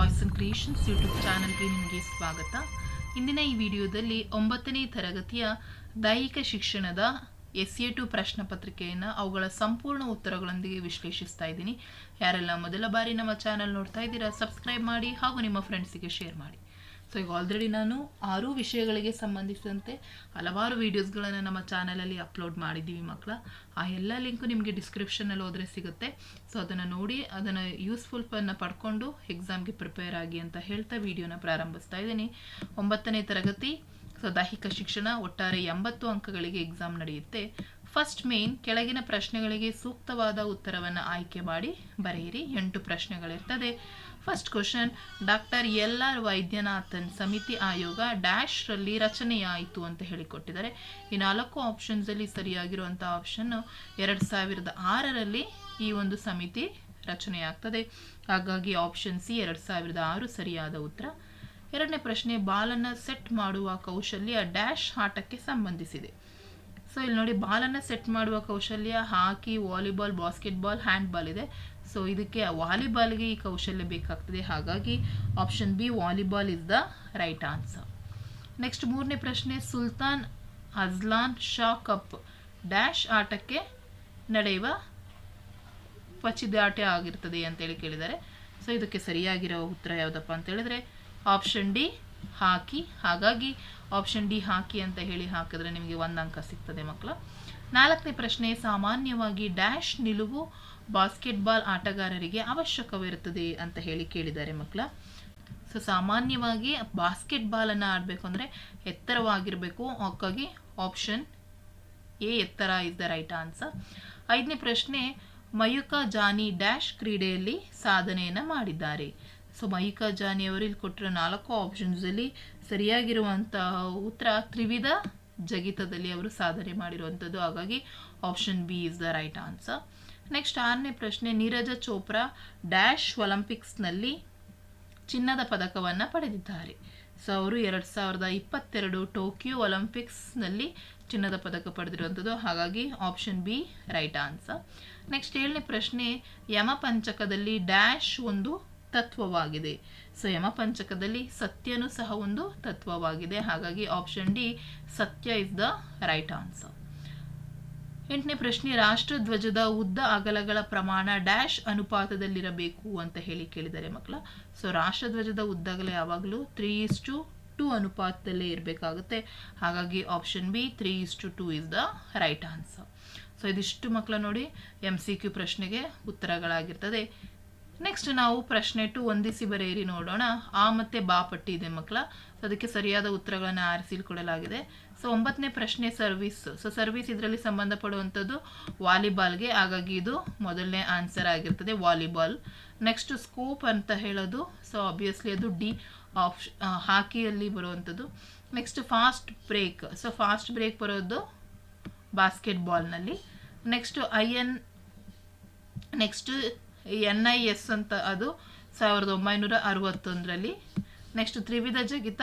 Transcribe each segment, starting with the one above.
Royson creations YouTube ಚಾನಲ್ಗೆ ನಿಮಗೆ ಸ್ವಾಗತ. ಇಂದಿನ ಈ ವಿಡಿಯೋದಲ್ಲಿ ಒಂಬತ್ತನೇ ತರಗತಿಯ ದೈಹಿಕ ಶಿಕ್ಷಣದ ಎಸ್ ಎ ಟು ಪ್ರಶ್ನೆ ಪತ್ರಿಕೆಯನ್ನು ಅವುಗಳ ಸಂಪೂರ್ಣ ಉತ್ತರಗಳೊಂದಿಗೆ ವಿಶ್ಲೇಷಿಸ್ತಾ ಇದ್ದೀನಿ. ಯಾರೆಲ್ಲ ಮೊದಲ ಬಾರಿ ನಮ್ಮ ಚಾನಲ್ ನೋಡ್ತಾ ಇದ್ದೀರಾ, ಸಬ್ಸ್ಕ್ರೈಬ್ ಮಾಡಿ ಹಾಗೂ ನಿಮ್ಮ ಫ್ರೆಂಡ್ಸಿಗೆ ಶೇರ್ ಮಾಡಿ. ಸೊ ಈಗ ಆಲ್ರೆಡಿ ನಾನು ಆರು ವಿಷಯಗಳಿಗೆ ಸಂಬಂಧಿಸಿದಂತೆ ಹಲವಾರು ವೀಡಿಯೋಸ್ಗಳನ್ನು ನಮ್ಮ ಚಾನಲಲ್ಲಿ ಅಪ್ಲೋಡ್ ಮಾಡಿದ್ದೀವಿ ಮಕ್ಕಳ ಆ ಎಲ್ಲ ಲಿಂಕು ನಿಮಗೆ ಡಿಸ್ಕ್ರಿಪ್ಷನಲ್ಲಿ ಹೋದರೆ ಸಿಗುತ್ತೆ. ಸೊ ಅದನ್ನು ನೋಡಿ, ಅದನ್ನು ಯೂಸ್ಫುಲ್ಪನ್ನು ಪಡ್ಕೊಂಡು ಎಕ್ಸಾಮ್ಗೆ ಪ್ರಿಪೇರ್ ಆಗಿ ಅಂತ ಹೇಳ್ತಾ ವಿಡಿಯೋನ ಪ್ರಾರಂಭಿಸ್ತಾ ಇದ್ದೀನಿ. ಒಂಬತ್ತನೇ ತರಗತಿ ಸೊ ದೈಹಿಕ ಶಿಕ್ಷಣ, ಒಟ್ಟಾರೆ ಎಂಬತ್ತು ಅಂಕಗಳಿಗೆ ಎಕ್ಸಾಮ್ ನಡೆಯುತ್ತೆ. ಫಸ್ಟ್ ಮೇನ್ ಕೆಳಗಿನ ಪ್ರಶ್ನೆಗಳಿಗೆ ಸೂಕ್ತವಾದ ಉತ್ತರವನ್ನು ಆಯ್ಕೆ ಮಾಡಿ ಬರೆಯಿರಿ. ಎಂಟು ಪ್ರಶ್ನೆಗಳಿರ್ತದೆ. First question doctor L R Vaidyanathan ಸಮಿತಿ ಆಯೋಗ ಡ್ಯಾಶ್ರಲ್ಲಿ ರಚನೆಯಾಯಿತು ಅಂತ ಹೇಳಿಕೊಟ್ಟಿದ್ದಾರೆ. ಈ ನಾಲ್ಕು ಆಪ್ಷನ್ಸಲ್ಲಿ ಸರಿಯಾಗಿರುವಂಥ ಆಪ್ಷನ್ನು ಎರಡು ಸಾವಿರದ ಆರರಲ್ಲಿ ಈ ಒಂದು ಸಮಿತಿ ರಚನೆಯಾಗ್ತದೆ ಹಾಗಾಗಿ ಆಪ್ಷನ್ ಸಿ ಎರಡು ಸಾವಿರದ ಆರು ಸರಿಯಾದ ಉತ್ತರ. ಎರಡನೇ ಪ್ರಶ್ನೆ ಬಾಲನ್ನು ಸೆಟ್ ಮಾಡುವ ಕೌಶಲ್ಯ ಡ್ಯಾಶ್ ಆಟಕ್ಕೆ ಸಂಬಂಧಿಸಿದೆ. ಸೊ ಇಲ್ಲಿ ನೋಡಿ ಬಾಲನ್ನು ಸೆಟ್ ಮಾಡುವ ಕೌಶಲ್ಯ ಹಾಕಿ ವಾಲಿಬಾಲ್ ಬಾಸ್ಕೆಟ್ಬಾಲ್ ಹ್ಯಾಂಡ್ಬಾಲ್ ಇದೆ. ಸೊ ಇದಕ್ಕೆ ವಾಲಿಬಾಲ್ಗೆ ಈ ಕೌಶಲ್ಯ ಬೇಕಾಗ್ತದೆ. ಹಾಗಾಗಿ option B volleyball is the right answer next ಮೂರನೇ ಪ್ರಶ್ನೆ, Sultan Azlan Shah cup dash ಆಟಕ್ಕೆ ನಡೆಯುವ ಪಚಿದಾಟ ಆಗಿರ್ತದೆ ಅಂತೇಳಿ ಕೇಳಿದ್ದಾರೆ. ಸೊ ಇದಕ್ಕೆ ಸರಿಯಾಗಿರೋ ಉತ್ತರ ಯಾವುದಪ್ಪ ಅಂತ ಹೇಳಿದ್ರೆ ಆಪ್ಷನ್ ಡಿ ಹಾಕಿ. ಹಾಗಾಗಿ ಆಪ್ಷನ್ ಡಿ ಹಾಕಿ ಅಂತ ಹೇಳಿ ಹಾಕಿದ್ರೆ ನಿಮಗೆ ಒಂದು ಅಂಕ ಸಿಗ್ತದೆ ಮಕ್ಕಳ. ನಾಲ್ಕನೇ ಪ್ರಶ್ನೆ, ಸಾಮಾನ್ಯವಾಗಿ ಡ್ಯಾಶ್ ನಿಲುವು ಬಾಸ್ಕೆಟ್ಬಾಲ್ ಆಟಗಾರರಿಗೆ ಅವಶ್ಯಕವಿರುತ್ತದೆ ಅಂತ ಹೇಳಿ ಕೇಳಿದ್ದಾರೆ ಮಕ್ಕಳ. ಸೊ, ಸಾಮಾನ್ಯವಾಗಿ ಬಾಸ್ಕೆಟ್ಬಾಲನ್ನು ಆಡಬೇಕು ಅಂದರೆ ಎತ್ತರವಾಗಿರಬೇಕು. ಹಾಗಾಗಿ ಆಪ್ಷನ್ ಎ ಎತ್ತರ ಇಸ್ ದ ರೈಟ್ ಆನ್ಸರ್ ಐದನೇ ಪ್ರಶ್ನೆ, ಮಯೂಕ ಜಾನಿ ಡ್ಯಾಶ್ ಕ್ರೀಡೆಯಲ್ಲಿ ಸಾಧನೆಯನ್ನು ಮಾಡಿದ್ದಾರೆ. ಸೊ, ಮಯೂಕ ಜಾನಿ ಅವರು ಇಲ್ಲಿ ಕೊಟ್ಟಿರೋ ನಾಲ್ಕು ಆಪ್ಷನ್ಸಲ್ಲಿ ಸರಿಯಾಗಿರುವಂತಹ ಉತ್ತರ ತ್ರಿವಿಧ ಜಗಿತದಲ್ಲಿ ಅವರು ಸಾಧನೆ ಮಾಡಿರುವಂಥದ್ದು. ಹಾಗಾಗಿ option B is the right answer next ಆರನೇ ಪ್ರಶ್ನೆ, ನೀರಜ ಚೋಪ್ರಾ ಡ್ಯಾಶ್ ಒಲಂಪಿಕ್ಸ್ನಲ್ಲಿ ಚಿನ್ನದ ಪದಕವನ್ನು ಪಡೆದಿದ್ದಾರೆ. ಸೊ, ಅವರು ಎರಡು ಸಾವಿರದ ಇಪ್ಪತ್ತೆರಡು ಟೋಕಿಯೋ ಒಲಂಪಿಕ್ಸ್ನಲ್ಲಿ ಚಿನ್ನದ ಪದಕ ಪಡೆದಿರುವಂಥದ್ದು. ಹಾಗಾಗಿ option B, right answer. Next ಏಳನೇ ಪ್ರಶ್ನೆ, ಯಮಪಂಚಕದಲ್ಲಿ ಡ್ಯಾಶ್ ಒಂದು ತತ್ವವಾಗಿದೆ. ಸೊ, ಯಮಪಂಚಕದಲ್ಲಿ ಸತ್ಯನೂ ಸಹ ಒಂದು ತತ್ವವಾಗಿದೆ. ಹಾಗಾಗಿ ಆಪ್ಷನ್ ಡಿ, ಸತ್ಯ ಇಸ್ ದ ರೈಟ್ ಆನ್ಸರ್. ಎಂಟನೇ ಪ್ರಶ್ನೆ ರಾಷ್ಟ್ರಧ್ವಜದ ಉದ್ದ ಅಗಲಗಳ ಪ್ರಮಾಣ ಡ್ಯಾಶ್ ಅನುಪಾತದಲ್ಲಿರಬೇಕು ಅಂತ ಹೇಳಿ ಕೇಳಿದ್ದಾರೆ ಮಕ್ಕಳ. ಸೊ ರಾಷ್ಟ್ರಧ್ವಜದ ಉದ್ದಗಲ ಯಾವಾಗಲೂ ತ್ರೀ ಇಸ್ ಟು ಟು ಅನುಪಾತದಲ್ಲೇ ಇರಬೇಕಾಗುತ್ತೆ. ಹಾಗಾಗಿ option B three is to two is the right answer so ಇದಿಷ್ಟು ಮಕ್ಕಳ ನೋಡಿ ಎಂ ಸಿ ಕ್ಯೂ ಪ್ರಶ್ನೆಗೆ ಉತ್ತರಗಳಾಗಿರ್ತದೆ. ನೆಕ್ಸ್ಟ್ ನಾವು ಪ್ರಶ್ನೆ ಟು ಹೊಂದಿಸಿ ಬರೆಯಿರಿ ನೋಡೋಣ. ಆ ಮತ್ತೆ ಬಾ ಪಟ್ಟಿ ಇದೆ ಮಕ್ಕಳ ಸೊ ಅದಕ್ಕೆ ಸರಿಯಾದ ಉತ್ತರಗಳನ್ನು ಆರಿಸಿ ಕೊಡಲಾಗಿದೆ. ಸೊ ಒಂಬತ್ತನೇ ಪ್ರಶ್ನೆ ಸರ್ವಿಸ್ ಸೊ ಸರ್ವಿಸ್ ಇದರಲ್ಲಿ ಸಂಬಂಧಪಡುವಂಥದ್ದು ವಾಲಿಬಾಲ್ಗೆ. ಹಾಗಾಗಿ ಇದು ಮೊದಲನೇ ಆನ್ಸರ್ ಆಗಿರ್ತದೆ, ವಾಲಿಬಾಲ್. ನೆಕ್ಸ್ಟ್ ಸ್ಕೋಪ್ ಅಂತ ಹೇಳೋದು. ಸೊ ಆಬ್ವಿಯಸ್ಲಿ ಅದು ಡಿ ಆಪ್ಷ ಹಾಕಿಯಲ್ಲಿ ಬರುವಂಥದ್ದು. Next fast break so fast break ಬರೋದು ಬಾಸ್ಕೆಟ್ಬಾಲ್ನಲ್ಲಿ next I N next N I S ಅಂತ ಅದು ಸಾವಿರದ ಒಂಬೈನೂರ ಅರವತ್ತೊಂದರಲ್ಲಿ. ನೆಕ್ಸ್ಟ್ ತ್ರಿವಿಧ ಜಗಿತ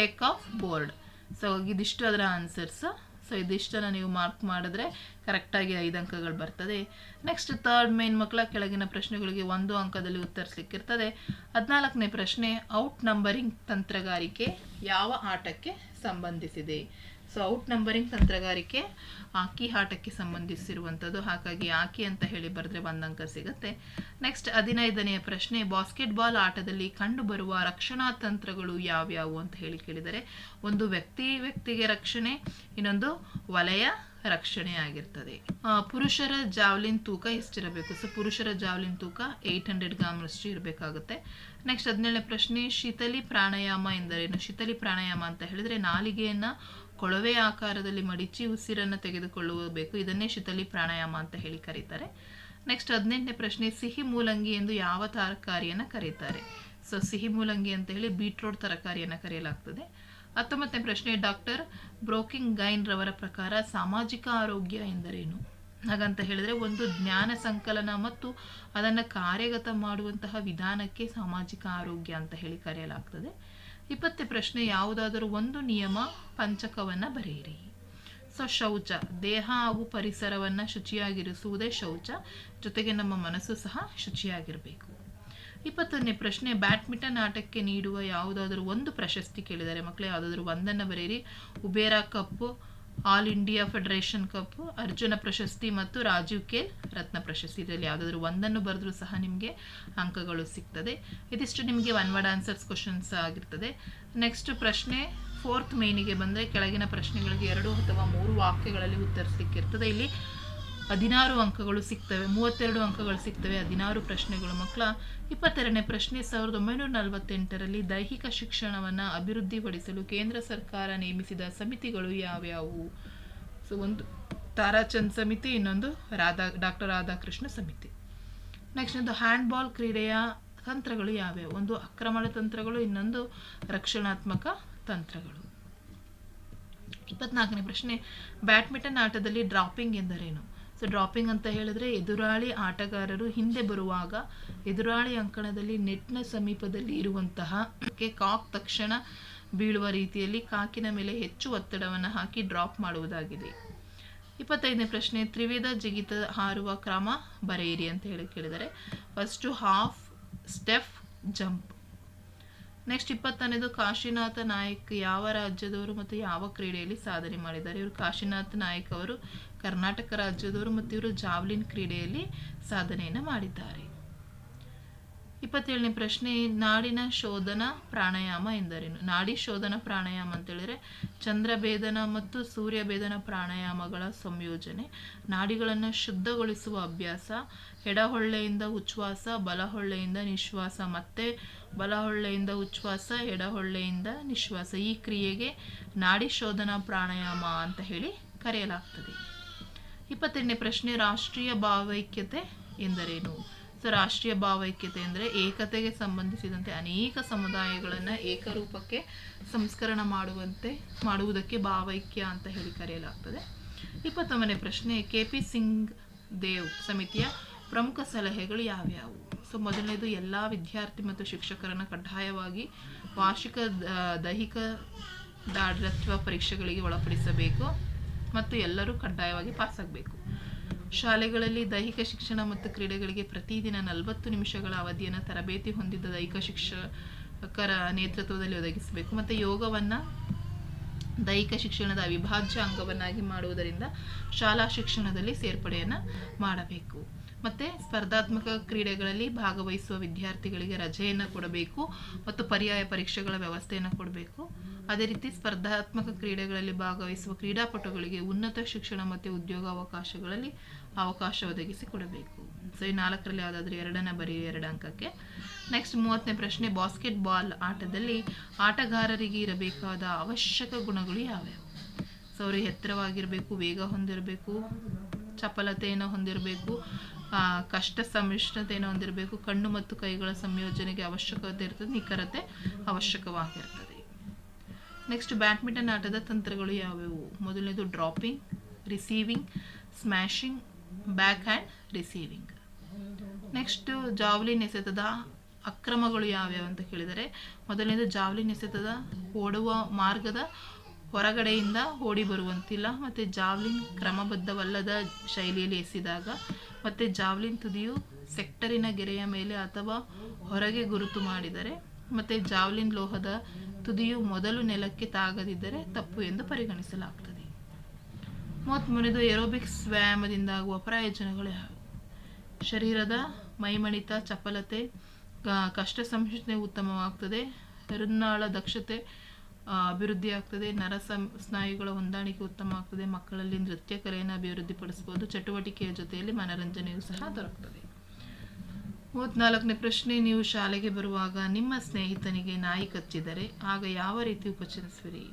ಟೆಕ್ ಆಫ್ ಬೋರ್ಡ್ ಸೊ ಇದಿಷ್ಟು ಅದರ ಆನ್ಸರ್ಸ್ ಸೊ ಇದಿಷ್ಟನ್ನು ನೀವು ಮಾರ್ಕ್ ಮಾಡಿದ್ರೆ ಕರೆಕ್ಟಾಗಿ ಐದು ಅಂಕಗಳು ಬರ್ತದೆ. ನೆಕ್ಸ್ಟ್ ತರ್ಡ್ ಮೇನ್ ಮಕ್ಕಳ ಕೆಳಗಿನ ಪ್ರಶ್ನೆಗಳಿಗೆ ಒಂದು ಅಂಕದಲ್ಲಿ ಉತ್ತರಿಸಲಿಕ್ಕಿರ್ತದೆ ಹದಿನಾಲ್ಕನೇ ಪ್ರಶ್ನೆ ಔಟ್ ನಂಬರಿಂಗ್ ತಂತ್ರಗಾರಿಕೆ ಯಾವ ಆಟಕ್ಕೆ ಸಂಬಂಧಿಸಿದೆ? ಸೊ ಔಟ್ ನಂಬರಿಂಗ್ ತಂತ್ರಗಾರಿಕೆ ಆಕಿ ಆಟಕ್ಕೆ ಸಂಬಂಧಿಸಿರುವಂಥದ್ದು ಹಾಗಾಗಿ ಆಕಿ ಅಂತ ಹೇಳಿ ಬರೆದ್ರೆ ಒಂದು ಅಂಕ ಸಿಗುತ್ತೆ. ನೆಕ್ಸ್ಟ್ ಹದಿನೈದನೆಯ ಪ್ರಶ್ನೆ ಬಾಸ್ಕೆಟ್ಬಾಲ್ ಆಟದಲ್ಲಿ ಕಂಡುಬರುವ ರಕ್ಷಣಾ ತಂತ್ರಗಳು ಯಾವ್ಯಾವು ಅಂತ ಹೇಳಿ ಕೇಳಿದರೆ, ಒಂದು ವ್ಯಕ್ತಿ ವ್ಯಕ್ತಿಗೆ ರಕ್ಷಣೆ, ಇನ್ನೊಂದು ವಲಯ ರಕ್ಷಣೆ ಆಗಿರ್ತದೆ. ಪುರುಷರ ಜಾವ್ಲಿನ್ ತೂಕ ಎಷ್ಟಿರಬೇಕು? ಸೊ ಪುರುಷರ ಜಾವ್ಲಿನ್ ತೂಕ ಏಯ್ಟ್ ಹಂಡ್ರೆಡ್ ಗ್ರಾಮ್ರಷ್ಟು ಇರಬೇಕಾಗುತ್ತೆ. ನೆಕ್ಸ್ಟ್ ಹದಿನೇಳನೇ ಪ್ರಶ್ನೆ, ಶೀತಲಿ ಪ್ರಾಣಾಯಾಮ ಎಂದರೇನು? ಶೀತಲಿ ಪ್ರಾಣಾಯಾಮ ಅಂತ ಹೇಳಿದ್ರೆ ನಾಲಿಗೆಯನ್ನು ಕೊಳವೆ ಆಕಾರದಲ್ಲಿ ಮಡಿಚಿ ಉಸಿರನ್ನು ತೆಗೆದುಕೊಳ್ಳಬೇಕು. ಇದನ್ನೇ ಶೀತಲಿ ಪ್ರಾಣಾಯಾಮ ಅಂತ ಹೇಳಿ ಕರೀತಾರೆ. ನೆಕ್ಸ್ಟ್ ಹದಿನೆಂಟನೇ ಪ್ರಶ್ನೆ, ಸಿಹಿ ಮೂಲಂಗಿ ಎಂದು ಯಾವ ತರಕಾರಿಯನ್ನು ಕರೀತಾರೆ? ಸೊ ಸಿಹಿ ಮೂಲಂಗಿ ಅಂತ ಹೇಳಿ ಬೀಟ್ರೋಟ್ ತರಕಾರಿಯನ್ನು ಕರೆಯಲಾಗ್ತದೆ. ಹತ್ತೊಂಬತ್ತನೇ ಪ್ರಶ್ನೆ, ಡಾಕ್ಟರ್ ಬ್ರೋಕಿಂಗ್ ಗೈನ್ ರವರ ಪ್ರಕಾರ ಸಾಮಾಜಿಕ ಆರೋಗ್ಯ ಎಂದರೇನು? ಹಾಗಂತ ಹೇಳಿದ್ರೆ ಒಂದು ಜ್ಞಾನ ಸಂಕಲನ ಮತ್ತು ಅದನ್ನು ಕಾರ್ಯಗತ ಮಾಡುವಂತಹ ವಿಧಾನಕ್ಕೆ ಸಾಮಾಜಿಕ ಆರೋಗ್ಯ ಅಂತ ಹೇಳಿ ಕರೆಯಲಾಗ್ತದೆ. ಇಪ್ಪತ್ತನೇ ಪ್ರಶ್ನೆ, ಯಾವುದಾದರೂ ಒಂದು ನಿಯಮ ಪಂಚಕವನ್ನು ಬರೆಯಿರಿ. ಸೊ ಶೌಚ ದೇಹ ಹಾಗೂ ಪರಿಸರವನ್ನು ಶುಚಿಯಾಗಿರಿಸುವುದೇ ಶೌಚ, ಜೊತೆಗೆ ನಮ್ಮ ಮನಸ್ಸು ಸಹ ಶುಚಿಯಾಗಿರಬೇಕು. ಇಪ್ಪತ್ತೊಂದನೇ ಪ್ರಶ್ನೆ, ಬ್ಯಾಡ್ಮಿಂಟನ್ ಆಟಕ್ಕೆ ನೀಡುವ ಯಾವುದಾದರೂ ಒಂದು ಪ್ರಶಸ್ತಿ ಕೇಳಿದರೆ, ಮಕ್ಕಳೇ, ಯಾವುದಾದ್ರೂ ಒಂದನ್ನು ಬರೆಯಿರಿ. Uber cup all India federation cup, Arjuna ಪ್ರಶಸ್ತಿ ಮತ್ತು ರಾಜೀವ್ ಕೇಲ್ ರತ್ನ ಪ್ರಶಸ್ತಿ. ಇದರಲ್ಲಿ ಯಾವುದಾದ್ರೂ ಒಂದನ್ನು ಬರೆದ್ರೂ ಸಹ ನಿಮಗೆ ಅಂಕಗಳು ಸಿಗ್ತದೆ. ಇದಿಷ್ಟು ನಿಮಗೆ ಒನ್ ವರ್ಡ್ ಆನ್ಸರ್ಸ್ ಕ್ವಶನ್ಸ್ ಆಗಿರ್ತದೆ. ನೆಕ್ಸ್ಟ್ ಪ್ರಶ್ನೆ ಫೋರ್ತ್ ಮೇನಿಗೆ ಬಂದರೆ ಕೆಳಗಿನ ಪ್ರಶ್ನೆಗಳಿಗೆ ಎರಡು ಅಥವಾ ಮೂರು ವಾಕ್ಯಗಳಲ್ಲಿ ಉತ್ತರಿಸಲಿಕ್ಕಿರ್ತದೆ. ಇಲ್ಲಿ ಹದಿನಾರು ಅಂಕಗಳು ಸಿಗ್ತವೆ, ಮೂವತ್ತೆರಡು ಅಂಕಗಳು ಸಿಗ್ತವೆ, ಹದಿನಾರು ಪ್ರಶ್ನೆಗಳು. ಮಕ್ಕಳ ಇಪ್ಪತ್ತೆರಡನೇ ಪ್ರಶ್ನೆ ಸಾವಿರದ ಒಂಬೈನೂರ ನಲವತ್ತೆಂಟರಲ್ಲಿ ದೈಹಿಕ ಶಿಕ್ಷಣವನ್ನು ಅಭಿವೃದ್ಧಿಪಡಿಸಲು ಕೇಂದ್ರ ಸರ್ಕಾರ ನೇಮಿಸಿದ ಸಮಿತಿಗಳು ಯಾವ್ಯಾವು? ಸೊ ಒಂದು ತಾರಾಚಂದ್ ಸಮಿತಿ, ಇನ್ನೊಂದು ರಾಧಾ, ಡಾಕ್ಟರ್ ರಾಧಾಕೃಷ್ಣ ಸಮಿತಿ. ನೆಕ್ಸ್ಟ್ ಒಂದು ಹ್ಯಾಂಡ್ಬಾಲ್ ಕ್ರೀಡೆಯ ತಂತ್ರಗಳು ಯಾವ್ಯಾವು? ಒಂದು ಆಕ್ರಮಣ ತಂತ್ರಗಳು, ಇನ್ನೊಂದು ರಕ್ಷಣಾತ್ಮಕ ತಂತ್ರಗಳು. ಇಪ್ಪತ್ನಾಲ್ಕನೇ ಪ್ರಶ್ನೆ, ಬ್ಯಾಡ್ಮಿಂಟನ್ ಆಟದಲ್ಲಿ ಡ್ರಾಪಿಂಗ್ ಎಂದರೇನು? ಸೊ ಡ್ರಾಪಿಂಗ್ ಅಂತ ಹೇಳಿದ್ರೆ ಎದುರಾಳಿ ಆಟಗಾರರು ಹಿಂದೆ ಬರುವಾಗ ಎದುರಾಳಿ ಅಂಕಣದಲ್ಲಿ ನೆಟ್ನ ಸಮೀಪದಲ್ಲಿ ಇರುವಂತಹ ಕಾಕ್ ತಕ್ಷಣ ಬೀಳುವ ರೀತಿಯಲ್ಲಿ ಕಾಕಿನ ಮೇಲೆ ಹೆಚ್ಚು ಒತ್ತಡವನ್ನು ಹಾಕಿ ಡ್ರಾಪ್ ಮಾಡುವುದಾಗಿದೆ. ಇಪ್ಪತ್ತೈದನೇ ಪ್ರಶ್ನೆ ತ್ರಿವಿಧ ಜಿಗಿತ ಹಾರುವ ಕ್ರಮ ಬರೆಯಿರಿ ಅಂತ ಹೇಳಿ ಕೇಳಿದರೆ first hop step jump next ಇಪ್ಪತ್ತನೇದು Kashinath Nayak ಯಾವ ರಾಜ್ಯದವರು ಮತ್ತು ಯಾವ ಕ್ರೀಡೆಯಲ್ಲಿ ಸಾಧನೆ ಮಾಡಿದ್ದಾರೆ? ಇವರು ಕಾಶಿನಾಥ್ ನಾಯಕ್ ಅವರು ಕರ್ನಾಟಕ ರಾಜ್ಯದವರು ಮತ್ತು ಇವರು ಜಾವ್ಲಿನ್ ಕ್ರೀಡೆಯಲ್ಲಿ ಸಾಧನೆಯನ್ನು ಮಾಡಿದ್ದಾರೆ. ಇಪ್ಪತ್ತೇಳನೇ ಪ್ರಶ್ನೆ, ನಾಡಿನ ಶೋಧನ ಪ್ರಾಣಾಯಾಮ ಎಂದರೇನು? ನಾಡಿ ಶೋಧನ ಪ್ರಾಣಾಯಾಮ ಅಂತ ಹೇಳಿದ್ರೆ ಚಂದ್ರಭೇದನ ಮತ್ತು ಸೂರ್ಯಭೇದನ ಪ್ರಾಣಾಯಾಮಗಳ ಸಂಯೋಜನೆ, ನಾಡಿಗಳನ್ನು ಶುದ್ಧಗೊಳಿಸುವ ಅಭ್ಯಾಸ, ಎಡಹೊಳ್ಳೆಯಿಂದ ಉಚ್ಛ್ವಾಸ, ಬಲಹೊಳ್ಳೆಯಿಂದ ನಿಶ್ವಾಸ ಮತ್ತೆ ಬಲಹೊಳ್ಳೆಯಿಂದ ಉಚ್ಛ್ವಾಸ, ಎಡಹೊಳ್ಳೆಯಿಂದ ನಿಶ್ವಾಸ ಈ ಕ್ರಿಯೆಗೆ ನಾಡಿ ಶೋಧನ ಪ್ರಾಣಾಯಾಮ ಅಂತ ಹೇಳಿ ಕರೆಯಲಾಗ್ತದೆ. ಇಪ್ಪತ್ತೆಂಟನೇ ಪ್ರಶ್ನೆ, ರಾಷ್ಟ್ರೀಯ ಭಾವೈಕ್ಯತೆ ಎಂದರೇನು? ಸೊ, ರಾಷ್ಟ್ರೀಯ ಭಾವೈಕ್ಯತೆ ಅಂದರೆ ಏಕತೆಗೆ ಸಂಬಂಧಿಸಿದಂತೆ ಅನೇಕ ಸಮುದಾಯಗಳನ್ನು ಏಕರೂಪಕ್ಕೆ ಸಂಸ್ಕರಣ ಮಾಡುವಂತೆ, ಮಾಡುವುದಕ್ಕೆ ಭಾವೈಕ್ಯ ಅಂತ ಹೇಳಿ ಕರೆಯಲಾಗ್ತದೆ. ಇಪ್ಪತ್ತೊಂಬನೇ ಪ್ರಶ್ನೆ ಕೆ ಪಿ ಸಿಂಗ್ ದೇವ್ ಸಮಿತಿಯ ಪ್ರಮುಖ ಸಲಹೆಗಳು ಯಾವ್ಯಾವು? ಸೊ, ಮೊದಲನೇದು, ಎಲ್ಲ ವಿದ್ಯಾರ್ಥಿ ಮತ್ತು ಶಿಕ್ಷಕರನ್ನು ಕಡ್ಡಾಯವಾಗಿ ವಾರ್ಷಿಕ ದೈಹಿಕ ದಾಢತ್ವ ಪರೀಕ್ಷೆಗಳಿಗೆ ಒಳಪಡಿಸಬೇಕು. ಮತ್ತು ಎಲ್ಲರೂ ಕಡ್ಡಾಯವಾಗಿ ಪಾಸಾಗಬೇಕು. ಶಾಲೆಗಳಲ್ಲಿ ದೈಹಿಕ ಶಿಕ್ಷಣ ಮತ್ತು ಕ್ರೀಡೆಗಳಿಗೆ ಪ್ರತಿದಿನ ನಲವತ್ತು ನಿಮಿಷಗಳ ಅವಧಿಯನ್ನು ತರಬೇತಿ ಹೊಂದಿದ್ದ ದೈಹಿಕ ಶಿಕ್ಷಕರ ನೇತೃತ್ವದಲ್ಲಿ ಒದಗಿಸಬೇಕು. ಮತ್ತು ಯೋಗವನ್ನು ದೈಹಿಕ ಶಿಕ್ಷಣದ ಅವಿಭಾಜ್ಯ ಅಂಗವನ್ನಾಗಿ ಮಾಡುವುದರಿಂದ ಶಾಲಾ ಶಿಕ್ಷಣದಲ್ಲಿ ಸೇರ್ಪಡೆಯನ್ನು ಮಾಡಬೇಕು. ಮತ್ತು ಸ್ಪರ್ಧಾತ್ಮಕ ಕ್ರೀಡೆಗಳಲ್ಲಿ ಭಾಗವಹಿಸುವ ವಿದ್ಯಾರ್ಥಿಗಳಿಗೆ ರಜೆಯನ್ನು ಕೊಡಬೇಕು ಮತ್ತು ಪರ್ಯಾಯ ಪರೀಕ್ಷೆಗಳ ವ್ಯವಸ್ಥೆಯನ್ನು ಕೊಡಬೇಕು. ಅದೇ ರೀತಿ ಸ್ಪರ್ಧಾತ್ಮಕ ಕ್ರೀಡೆಗಳಲ್ಲಿ ಭಾಗವಹಿಸುವ ಕ್ರೀಡಾಪಟುಗಳಿಗೆ ಉನ್ನತ ಶಿಕ್ಷಣ ಮತ್ತು ಉದ್ಯೋಗಾವಕಾಶಗಳಲ್ಲಿ ಅವಕಾಶ ಒದಗಿಸಿ ಕೊಡಬೇಕು. ಸೊ ಈ ನಾಲ್ಕರಲ್ಲಿ ಯಾವುದಾದ್ರೂ ಎರಡನ್ನ ಬರೆಯುವ ಎರಡು ಅಂಕಕ್ಕೆ. ನೆಕ್ಸ್ಟ್ ಮೂವತ್ತನೇ ಪ್ರಶ್ನೆ ಬಾಸ್ಕೆಟ್ ಬಾಲ್ ಆಟದಲ್ಲಿ ಆಟಗಾರರಿಗೆ ಇರಬೇಕಾದ ಅವಶ್ಯಕ ಗುಣಗಳು ಯಾವ್ಯಾವು? ಸೊ ಅವರು ಎತ್ತರವಾಗಿರಬೇಕು, ವೇಗ ಹೊಂದಿರಬೇಕು, ಚಪಲತೆಯನ್ನು ಹೊಂದಿರಬೇಕು ಕಷ್ಟ ಸಮ್ಮಿಶ್ರತೆಯನ್ನು ಹೊಂದಿರಬೇಕು ಕಣ್ಣು ಮತ್ತು ಕೈಗಳ ಸಂಯೋಜನೆಗೆ ಅವಶ್ಯಕತೆ ಇರ್ತದೆ, ನಿಖರತೆ ಅವಶ್ಯಕವಾಗಿರ್ತದೆ. ನೆಕ್ಸ್ಟ್ ಬ್ಯಾಡ್ಮಿಂಟನ್ ಆಟದ ತಂತ್ರಗಳು ಯಾವ್ಯಾವು ಮೊದಲನೇದು dropping, receiving, smashing, backhand, receiving. Next javelin ಎಸೆತದ ಅಕ್ರಮಗಳು ಯಾವ್ಯಾವ ಅಂತ ಕೇಳಿದರೆ, ಮೊದಲನೇದು ಜಾವ್ಲಿನ್ ಎಸೆತದ ಓಡುವ ಮಾರ್ಗದ ಹೊರಗಡೆಯಿಂದ ಓಡಿ ಬರುವಂತಿಲ್ಲ. ಮತ್ತು ಜಾವ್ಲಿನ್ ಕ್ರಮಬದ್ಧವಲ್ಲದ ಶೈಲಿಯಲ್ಲಿ ಎಸೆದಾಗ, ಮತ್ತು ಜಾವ್ಲಿನ್ ತುದಿಯು ಸೆಕ್ಟರಿನ ಗೆರೆಯ ಮೇಲೆ ಅಥವಾ ಹೊರಗೆ ಗುರುತು ಮಾಡಿದರೆ, ಮತ್ತು ಜಾವ್ಲಿನ್ ಲೋಹದ ತುದಿಯು ಮೊದಲು ನೆಲಕ್ಕೆ ತಾಗದಿದ್ದರೆ ತಪ್ಪು ಎಂದು ಪರಿಗಣಿಸಲಾಗ್ತದೆ. ಮೂವತ್ತ್ಮೂರನೇದು ಏರೋಬಿಕ್ಸ್ ವ್ಯಾಯಾಮದಿಂದ ಆಗುವ ಪ್ರಯೋಜನಗಳು ಶರೀರದ ಮೈಮಣಿತ ಚಪಲತೆ ಕಷ್ಟ ಸಂಹಿಷ್ಣೆ ಉತ್ತಮವಾಗ್ತದೆ. ಹೃನ್ನಾಳ ದಕ್ಷತೆ ಅಭಿವೃದ್ಧಿ ಆಗ್ತದೆ ನರ ಸ್ನಾಯುಗಳ ಹೊಂದಾಣಿಕೆ ಉತ್ತಮ ಆಗ್ತದೆ ಮಕ್ಕಳಲ್ಲಿ ನೃತ್ಯ ಕಲೆಯನ್ನು ಅಭಿವೃದ್ಧಿಪಡಿಸ್ಬೋದು, ಚಟುವಟಿಕೆಯ ಜೊತೆಯಲ್ಲಿ ಮನರಂಜನೆಯೂ ಸಹ ದೊರಕ್ತದೆ. ಮೂವತ್ನಾಲ್ಕನೇ ಪ್ರಶ್ನೆ, ನೀವು ಶಾಲೆಗೆ ಬರುವಾಗ ನಿಮ್ಮ ಸ್ನೇಹಿತನಿಗೆ ನಾಯಿ ಕಚ್ಚಿದರೆ, ಆಗ ಯಾವ ರೀತಿ ಉಪಚರಿಸುವಿರಿ?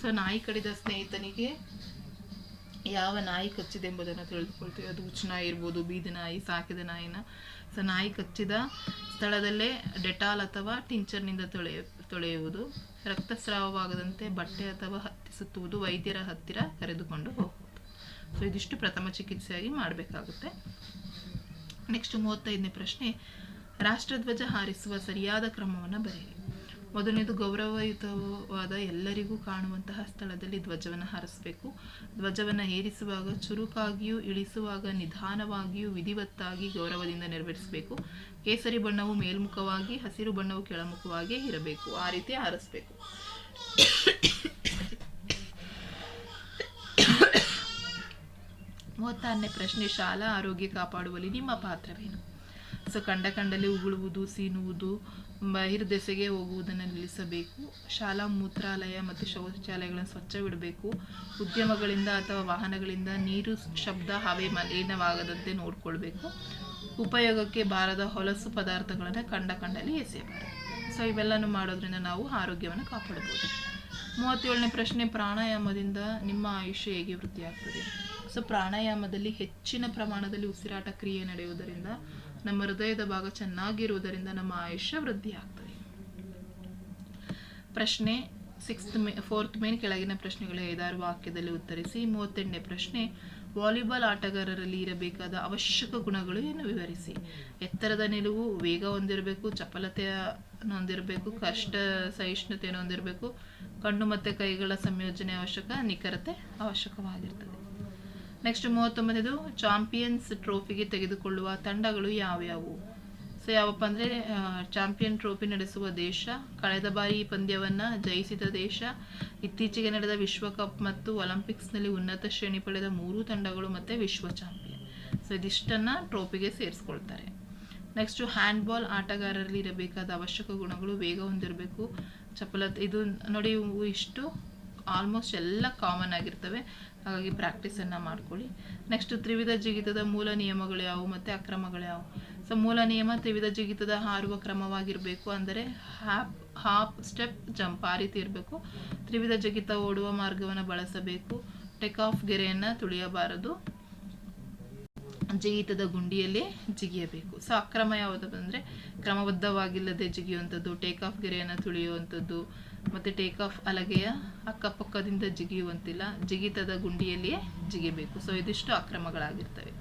ಸೊ, ನಾಯಿ ಕಡಿದ ಸ್ನೇಹಿತನಿಗೆ ಯಾವ ನಾಯಿ ಕಚ್ಚಿದೆ ಎಂಬುದನ್ನು ತಿಳಿದುಕೊಳ್ತೀವಿ. ಅದು ಹುಚ್ಚು ನಾಯಿ ಇರ್ಬೋದು, ಬೀದಿ ನಾಯಿ, ಸಾಕಿದ ನಾಯಿನ. ಸೊ, ನಾಯಿ ಕಚ್ಚಿದ ಸ್ಥಳದಲ್ಲೇ ಡೆಟಾಲ್ ಅಥವಾ ಟಿಂಚರ್ನಿಂದ ತೊಳೆಯ ತೊಳೆಯುವುದು. ರಕ್ತಸ್ರಾವವಾಗದಂತೆ ಬಟ್ಟೆ ಅಥವಾ ಹತ್ತಿ ಸುತ್ತುವುದು ವೈದ್ಯರ ಹತ್ತಿರ ಕರೆದುಕೊಂಡು ಹೋಗುವುದು. ಸೊ ಇದಿಷ್ಟು ಪ್ರಥಮ ಚಿಕಿತ್ಸೆಯಾಗಿ ಮಾಡಬೇಕಾಗುತ್ತೆ. ನೆಕ್ಸ್ಟ್ ಮೂವತ್ತೈದನೇ ಪ್ರಶ್ನೆ, ರಾಷ್ಟ್ರಧ್ವಜ ಹಾರಿಸುವ ಸರಿಯಾದ ಕ್ರಮವನ್ನು ಬರೆಯಿರಿ. ಮೊದಲನೇದು ಗೌರವಯುತವಾದ ಎಲ್ಲರಿಗೂ ಕಾಣುವಂತಹ ಸ್ಥಳದಲ್ಲಿ ಧ್ವಜವನ್ನು ಹಾರಿಸಬೇಕು. ಧ್ವಜವನ್ನು ಏರಿಸುವಾಗ ಚುರುಕಾಗಿಯೂ, ಇಳಿಸುವಾಗ ನಿಧಾನವಾಗಿಯೂ, ವಿಧಿವತ್ತಾಗಿ ಗೌರವದಿಂದ ನೆರವೇರಿಸಬೇಕು. ಕೇಸರಿ ಬಣ್ಣವು ಮೇಲ್ಮುಖವಾಗಿ, ಹಸಿರು ಬಣ್ಣವು ಕೆಳಮುಖವಾಗಿ ಇರಬೇಕು. ಆ ರೀತಿ ಹಾರಿಸ್ಬೇಕು. ಮೂವತ್ತಾರನೇ ಪ್ರಶ್ನೆ, ಶಾಲಾ ಆರೋಗ್ಯ ಕಾಪಾಡುವಲ್ಲಿ ನಿಮ್ಮ ಪಾತ್ರವೇನು? ಸೊ ಕಂಡ ಕಂಡಲ್ಲಿ ಉಗುಳುವುದು, ಸೀನುವುದು ಬಹಿರ್ದೆಸೆಗೆ ಹೋಗುವುದನ್ನು ನಿಲ್ಲಿಸಬೇಕು. ಶಾಲಾ ಮೂತ್ರಾಲಯ ಮತ್ತು ಶೌಚಾಲಯಗಳನ್ನು ಸ್ವಚ್ಛವಿಡಬೇಕು. ಉದ್ಯಮಗಳಿಂದ ಅಥವಾ ವಾಹನಗಳಿಂದ ನೀರು, ಶಬ್ದ, ಹವೆ ಮಲಿನವಾಗದಂತೆ ನೋಡಿಕೊಳ್ಬೇಕು. ಉಪಯೋಗಕ್ಕೆ ಬಾರದ ಹೊಲಸು ಪದಾರ್ಥಗಳನ್ನು ಕಂಡ ಕಂಡಲ್ಲಿ ಎಸೆಯಬಾರದು. ಸೊ, ಇವೆಲ್ಲನೂ ಮಾಡೋದ್ರಿಂದ ನಾವು ಆರೋಗ್ಯವನ್ನು ಕಾಪಾಡಬಹುದು. ಮೂವತ್ತೇಳನೇ ಪ್ರಶ್ನೆ, ಪ್ರಾಣಾಯಾಮದಿಂದ ನಿಮ್ಮ ಆಯುಷ್ಯ ಹೇಗೆ ವೃದ್ಧಿಯಾಗ್ತದೆ? ಸೊ, ಪ್ರಾಣಾಯಾಮದಲ್ಲಿ ಹೆಚ್ಚಿನ ಪ್ರಮಾಣದಲ್ಲಿ ಉಸಿರಾಟ ಕ್ರಿಯೆ ನಡೆಯುವುದರಿಂದ ನಮ್ಮ ಹೃದಯದ ಭಾಗ ಚೆನ್ನಾಗಿರುವುದರಿಂದ ನಮ್ಮ ಆಯುಷ್ಯ ವೃದ್ಧಿ ಆಗ್ತದೆ ಪ್ರಶ್ನೆ ಸಿಕ್ಸ್ತ್ ಮೇ ಫೋರ್ತ್ ಮೇನ್ ಕೆಳಗಿನ ಪ್ರಶ್ನೆಗಳ ಐದಾರು ವಾಕ್ಯದಲ್ಲಿ ಉತ್ತರಿಸಿ, ಮೂವತ್ತೆಂಟನೇ ಪ್ರಶ್ನೆ, ವಾಲಿಬಾಲ್ ಆಟಗಾರರಲ್ಲಿ ಇರಬೇಕಾದ ಅವಶ್ಯಕ ಗುಣಗಳು ಏನು ವಿವರಿಸಿ? ಎತ್ತರದ ನಿಲುವು, ವೇಗ ಹೊಂದಿರಬೇಕು, ಚಪಲತೆಯನ್ನು ಹೊಂದಿರಬೇಕು, ಕಷ್ಟ, ಸಹಿಷ್ಣುತೆಯನ್ನು ಹೊಂದಿರಬೇಕು, ಕಣ್ಣು ಮತ್ತು ಕೈಗಳ ಸಂಯೋಜನೆ ಅವಶ್ಯಕ, ನಿಖರತೆ ಅವಶ್ಯಕವಾಗಿರ್ತದೆ. ನೆಕ್ಸ್ಟ್ ಮೂವತ್ತೊಂಬತ್ತನೇದು ಚಾಂಪಿಯನ್ಸ್ ಟ್ರೋಫಿಗೆ ತೆಗೆದುಕೊಳ್ಳುವ ತಂಡಗಳು ಯಾವ್ಯಾವು? ಸೊ ಯಾವಪ್ಪ ಅಂದರೆ ಚಾಂಪಿಯನ್ ಟ್ರೋಫಿ ನಡೆಸುವ ದೇಶ, ಕಳೆದ ಬಾರಿ ಈ ಪಂದ್ಯವನ್ನು ಜಯಿಸಿದ ದೇಶ, ಇತ್ತೀಚೆಗೆ ನಡೆದ ವಿಶ್ವಕಪ್ ಮತ್ತು ಒಲಿಂಪಿಕ್ಸ್ನಲ್ಲಿ ಉನ್ನತ ಶ್ರೇಣಿ ಪಡೆದ ಮೂರು ತಂಡಗಳು ಮತ್ತು ವಿಶ್ವ ಚಾಂಪಿಯನ್. ಸೊ ಇದಿಷ್ಟನ್ನು ಟ್ರೋಫಿಗೆ ಸೇರಿಸ್ಕೊಳ್ತಾರೆ. ನೆಕ್ಸ್ಟು ಹ್ಯಾಂಡ್ಬಾಲ್ ಆಟಗಾರರಲ್ಲಿ ಇರಬೇಕಾದ ಅವಶ್ಯಕ ಗುಣಗಳು, ವೇಗ ಹೊಂದಿರಬೇಕು. ಚಪಲತೆ ಇದು, ನೋಡಿ ಇಷ್ಟು. ಆಲ್ಮೋಸ್ಟ್ ಎಲ್ಲ ಕಾಮನ್ ಆಗಿರ್ತವೆ. ಹಾಗಾಗಿ ಪ್ರಾಕ್ಟೀಸನ್ನು ಮಾಡ್ಕೊಳ್ಳಿ. ನೆಕ್ಸ್ಟ್ ತ್ರಿವಿಧ ಜಿಗಿತದ ಮೂಲ ನಿಯಮಗಳು ಯಾವುವು ಮತ್ತು ಅಕ್ರಮಗಳು ಯಾವುವು? ಸೊ ಮೂಲ ನಿಯಮ ತ್ರಿವಿಧ ಜಿಗಿತದ ಹಾರುವ ಕ್ರಮವಾಗಿರಬೇಕು ಅಂದರೆ ಹ್ಯಾಪ್ ಹಾಪ್ ಸ್ಟೆಪ್ ಜಂಪ್ ಆ ರೀತಿ ಇರಬೇಕು. ತ್ರಿವಿಧ ಜಿಗಿತ ಓಡುವ ಮಾರ್ಗವನ್ನು ಬಳಸಬೇಕು. ಟೆಕ್ ಆಫ್ ಗೆರೆಯನ್ನು ತುಳಿಯಬಾರದು. ಜಿಗಿತದ ಗುಂಡಿಯಲ್ಲಿ ಜಿಗಿಯಬೇಕು. ಸೊ ಅಕ್ರಮ ಯಾವುದು ಅಂದರೆ ಕ್ರಮಬದ್ಧವಾಗಿಲ್ಲದೆ ಜಿಗಿಯುವಂಥದ್ದು ಟೇಕ್ ಆಫ್ ಗೆರೆಯನ್ನು ತುಳಿಯುವಂಥದ್ದು ಮತ್ತು ಟೇಕ್ ಆಫ್ ಅಲಗೆಯ ಅಕ್ಕಪಕ್ಕದಿಂದ ಜಿಗಿಯುವಂತಿಲ್ಲ. ಜಿಗಿತದ ಗುಂಡಿಯಲ್ಲಿಯೇ ಜಿಗಿಬೇಕು. ಸೊ ಇದಿಷ್ಟು ಅಕ್ರಮಗಳಾಗಿರ್ತವೆ.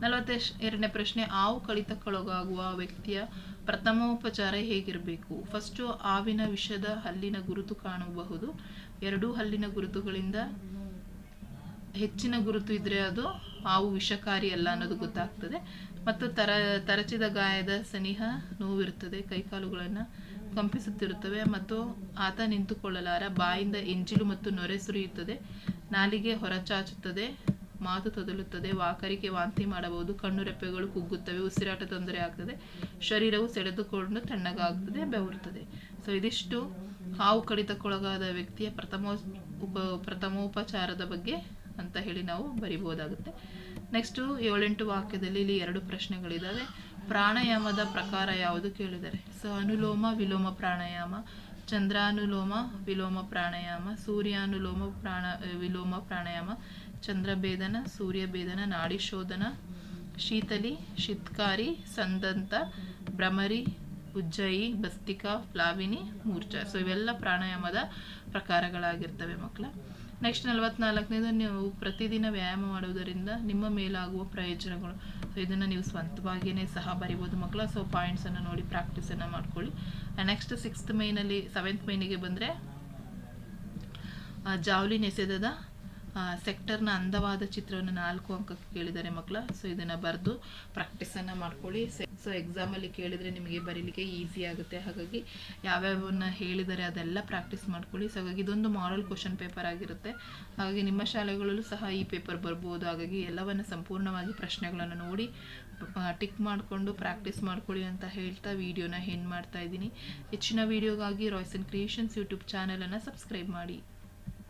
ನಲವತ್ತ ಎರಡನೇ ಪ್ರಶ್ನೆ, ಆವು ಕಳಿತಕ್ಕೊಳಗಾಗುವ ವ್ಯಕ್ತಿಯ ಪ್ರಥಮೋಪಚಾರ ಹೇಗಿರಬೇಕು? ಫಸ್ಟು ಆವಿನ ವಿಷದ ಹಲ್ಲಿನ ಗುರುತು ಕಾಣಬಹುದು. ಎರಡೂ ಹಲ್ಲಿನ ಗುರುತುಗಳಿಂದ ಹೆಚ್ಚಿನ ಗುರುತು ಇದ್ದರೆ ಅದು ಹಾವು ವಿಷಕಾರಿ ಅಲ್ಲ ಅನ್ನೋದು ಗೊತ್ತಾಗ್ತದೆ. ಮತ್ತು ತರ, ತರಚಿದ ಗಾಯದ ಸನಿಹ ನೋವಿರುತ್ತದೆ. ಕೈಕಾಲುಗಳನ್ನು ಕಂಪಿಸುತ್ತಿರುತ್ತವೆ ಮತ್ತು ಆತ ನಿಂತುಕೊಳ್ಳಲಾರ. ಬಾಯಿಂದ ಎಂಜಿಲು ಮತ್ತು ನೊರೆ ಸುರಿಯುತ್ತದೆ. ನಾಲಿಗೆ ಹೊರಚಾಚುತ್ತದೆ. ಮಾತು ತದಲುತ್ತದೆ. ವಾಕರಿಕೆ ವಾಂತಿ ಮಾಡಬಹುದು. ಕಣ್ಣು ರೆಪ್ಪೆಗಳು ಕುಗ್ಗುತ್ತವೆ. ಉಸಿರಾಟ ತೊಂದರೆ ಆಗ್ತದೆ. ಶರೀರವು ಸೆಳೆದುಕೊಂಡು ತಣ್ಣಗಾಗ್ತದೆ ಬೆವರುತ್ತದೆ. ಸೊ ಇದಿಷ್ಟು ಹಾವು ಕಡಿತಕ್ಕೊಳಗಾದ ವ್ಯಕ್ತಿಯ ಪ್ರಥಮ, ಉಪ, ಪ್ರಥಮೋಪಚಾರದ ಬಗ್ಗೆ ಅಂತ ಹೇಳಿ ನಾವು ಬರಿಬೋದಾಗುತ್ತೆ ನೆಕ್ಸ್ಟು ಏಳೆಂಟು ವಾಕ್ಯದಲ್ಲಿ ಇಲ್ಲಿ ಎರಡು ಪ್ರಶ್ನೆಗಳಿದ್ದಾವೆ ಪ್ರಾಣಾಯಾಮದ ಪ್ರಕಾರ ಯಾವುದು ಕೇಳಿದರೆ? ಸೊ, ಅನುಲೋಮ, ವಿಲೋಮ, ಪ್ರಾಣಾಯಾಮ, ಚಂದ್ರಾನುಲೋಮ, ವಿಲೋಮ, ಪ್ರಾಣಾಯಾಮ, ಸೂರ್ಯಾನುಲೋಮ, ಪ್ರಾಣ, ವಿಲೋಮ, ಪ್ರಾಣಾಯಾಮ, ಚಂದ್ರಭೇದನ, ಸೂರ್ಯಭೇದನ ನಾಡಿ ಶೋಧನ ಶೀತಲಿ, ಶಿತ್ಕಾರಿ, ಸಂದಂತ, ಭ್ರಮರಿ, ಉಜ್ಜಯಿ, ಬಸ್ತಿಕಾ, ಪ್ಲಾವಿನಿ, ಮೂರ್ಛಾ. ಸೊ, ಇವೆಲ್ಲ ಪ್ರಾಣಾಯಾಮದ ಪ್ರಕಾರಗಳಾಗಿರ್ತವೆ ಮಕ್ಕಳ. ನೆಕ್ಸ್ಟ್ ನಲವತ್ನಾಲ್ಕನೇದು ನೀವು ಪ್ರತಿದಿನ ವ್ಯಾಯಾಮ ಮಾಡುವುದರಿಂದ ನಿಮ್ಮ ಮೇಲಾಗುವ ಪ್ರಯೋಜನಗಳು. ಸೊ ಇದನ್ನು ನೀವು ಸ್ವಂತವಾಗಿಯೇ ಸಹ ಬರಿಬೋದು. ಮಕ್ಕಳು ಸೊ ಪಾಯಿಂಟ್ಸನ್ನು ನೋಡಿ ಪ್ರಾಕ್ಟೀಸನ್ನು ಮಾಡ್ಕೊಳ್ಳಿ. ನೆಕ್ಸ್ಟ್ ಸಿಕ್ಸ್ತ್ ಮೈನಲ್ಲಿ ಸೆವೆಂತ್ ಮೈನಿಗೆ ಬಂದರೆ ಜಾವ್ಲಿನ್ ಎಸೆದದ ಸೆಕ್ಟರ್ನ ಅಂದವಾದ ಚಿತ್ರವನ್ನು ನಾಲ್ಕು ಅಂಕಕ್ಕೆ ಕೇಳಿದ್ದಾರೆ ಮಕ್ಕಳ. ಸೊ ಇದನ್ನು ಬರೆದು ಪ್ರಾಕ್ಟೀಸನ್ನು ಮಾಡ್ಕೊಳ್ಳಿ. ಸೊ ಎಕ್ಸಾಮಲ್ಲಿ ಕೇಳಿದರೆ ನಿಮಗೆ ಬರೀಲಿಕ್ಕೆ ಈಸಿ ಆಗುತ್ತೆ. ಹಾಗಾಗಿ ಯಾವ್ಯಾವನ್ನ ಹೇಳಿದರೆ ಅದೆಲ್ಲ ಪ್ರಾಕ್ಟೀಸ್ ಮಾಡ್ಕೊಳ್ಳಿ. ಸೊ ಹಾಗಾಗಿ ಇದೊಂದು ಮಾರಲ್ ಕ್ವಶನ್ ಪೇಪರ್ ಆಗಿರುತ್ತೆ. ಹಾಗಾಗಿ ನಿಮ್ಮ ಶಾಲೆಗಳಲ್ಲೂ ಸಹ ಈ ಪೇಪರ್ ಬರ್ಬೋದು. ಹಾಗಾಗಿ ಎಲ್ಲವನ್ನು ಸಂಪೂರ್ಣವಾಗಿ ಪ್ರಶ್ನೆಗಳನ್ನು ನೋಡಿ ಟಿಕ್ ಮಾಡಿಕೊಂಡು ಪ್ರಾಕ್ಟೀಸ್ ಮಾಡ್ಕೊಳ್ಳಿ ಅಂತ ಹೇಳ್ತಾ ವಿಡಿಯೋನ ಹೆನ್ ಮಾಡ್ತಾ ಇದ್ದೀನಿ. ಹೆಚ್ಚಿನ ವಿಡಿಯೋಗಾಗಿ ರಾಯ್ಸನ್ ಕ್ರಿಯೇಷನ್ಸ್ ಯೂಟ್ಯೂಬ್ ಚಾನಲನ್ನು ಸಬ್ಸ್ಕ್ರೈಬ್ ಮಾಡಿ.